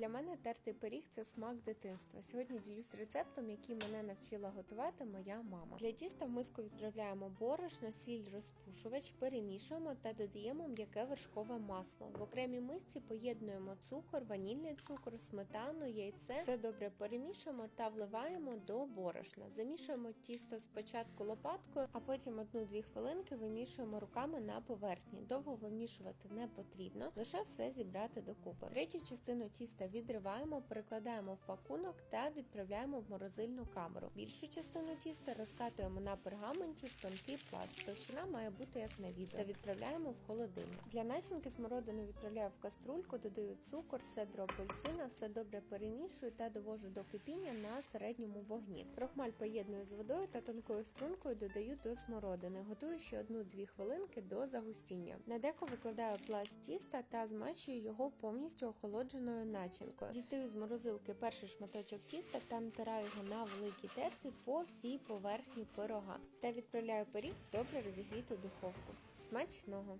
Для мене тертий пиріг це смак дитинства. Сьогодні ділюсь рецептом, який мене навчила готувати моя мама. Для тіста в миску відправляємо борошно, сіль, розпушувач, перемішуємо та додаємо м'яке вершкове масло. В окремій мисці поєднуємо цукор, ванільний цукор, сметану, яйце. Все добре перемішуємо та вливаємо до борошна. Замішуємо тісто спочатку лопаткою, а потім одну-дві хвилинки вимішуємо руками на поверхні. Довго вимішувати не потрібно, лише все зібрати докупи. Третю частину тіста відриваємо, перекладаємо в пакунок та відправляємо в морозильну камеру. Більшу частину тіста розкатуємо на пергаменті в тонкий пласт. Товщина має бути як на відео та відправляємо в холодильник. Для начинки смородину відправляю в каструльку, додаю цукор, цедру апельсина, все добре перемішую та довожу до кипіння на середньому вогні. Крохмаль поєдную з водою та тонкою стрункою додаю до смородини. Готую ще 1-2 хвилинки до загустіння. На деко викладаю пласт тіста та змащую його повністю охолодженою начинкою. Дістаю з морозилки перший шматочок тіста та натираю його на великій терці по всій поверхні пирога та відправляю пиріг в добре розігріту духовку. Смачного!